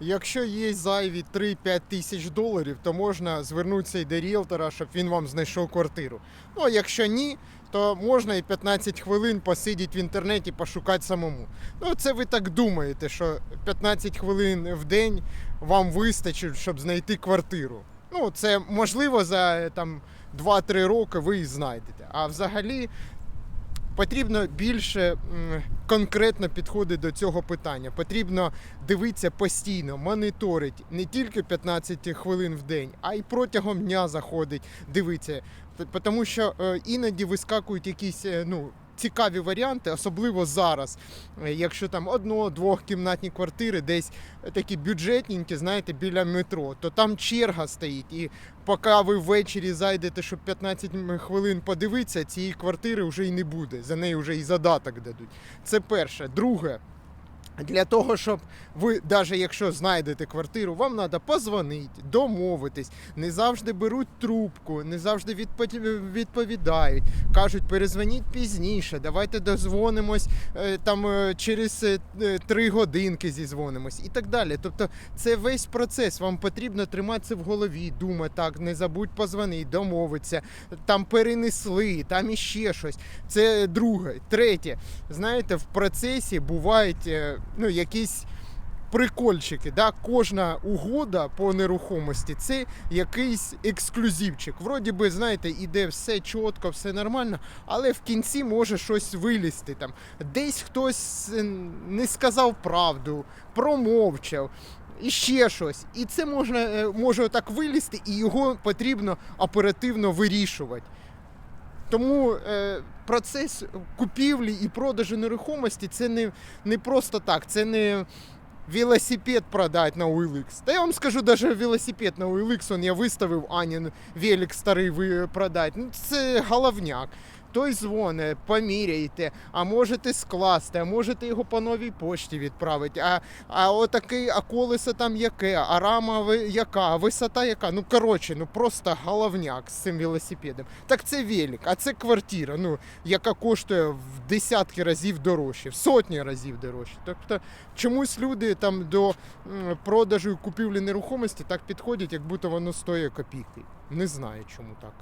Якщо є зайві 3-5 тисяч доларів, то можна звернутися і до ріелтора, щоб він вам знайшов квартиру. Ну а якщо ні, то можна і 15 хвилин посидіти в інтернеті, пошукати самому. Ну, це ви так думаєте, що 15 хвилин в день вам вистачить, щоб знайти квартиру. Ну, це можливо за е, там 2-3 роки ви і знайдете. А взагалі потрібно більше конкретно підходити до цього питання. Потрібно дивитися постійно, моніторити не тільки 15 хвилин в день, а й протягом дня заходить, дивитися. Тому що е, іноді вискакують якісь е, ну, цікаві варіанти, особливо зараз. Е, Якщо там одно-двохкімнатні квартири, десь такі бюджетненькі, знаєте, біля метро, то там черга стоїть. І поки ви ввечері зайдете, щоб 15 хвилин подивитися, цієї квартири вже й не буде. За неї вже і задаток дадуть. Це перше. Друге. Для того, щоб ви, навіть якщо знайдете квартиру, вам треба позвонити, домовитись. Не завжди беруть трубку, не завжди відпо- відповідають. Кажуть, перезвоніть пізніше, давайте дозвонимось е, там е, через е, три годинки зізвонимось і так далі. Тобто це весь процес. Вам потрібно триматися в голові, думати так, не забудь позвонити, домовитися, там перенесли, там іще щось. Це друге. Третє, знаєте, в процесі бувають ну, якісь прикольчики. Да? Кожна угода по нерухомості це якийсь ексклюзивчик. Вроді би, знаєте, іде все чітко, все нормально, але в кінці може щось вилізти. Там. Десь хтось е, не сказав правду, промовчав. І ще щось. І це можна, е, може так вилізти, і його потрібно оперативно вирішувати. Тому е, процес купівлі і продажу нерухомості це не, не просто так, це не велосипед продати на OLX. Та я вам скажу, навіть велосипед на OLX, он я виставив Анін велик старий продать. Ну, це головняк. Той дзвоне, поміряйте, а можете скласти, а можете його по новій пошті відправити. А, а отакий, а колесо там яке, а рама яка, а висота яка. Ну коротше, ну просто головняк з цим велосипедом. Так це велик, а це квартира, ну, яка коштує в десятки разів дорожче, в сотні разів дорожче. Тобто чомусь люди там до продажу і купівлі нерухомості так підходять, як будто воно стоїть копійки. Не знаю, чому так.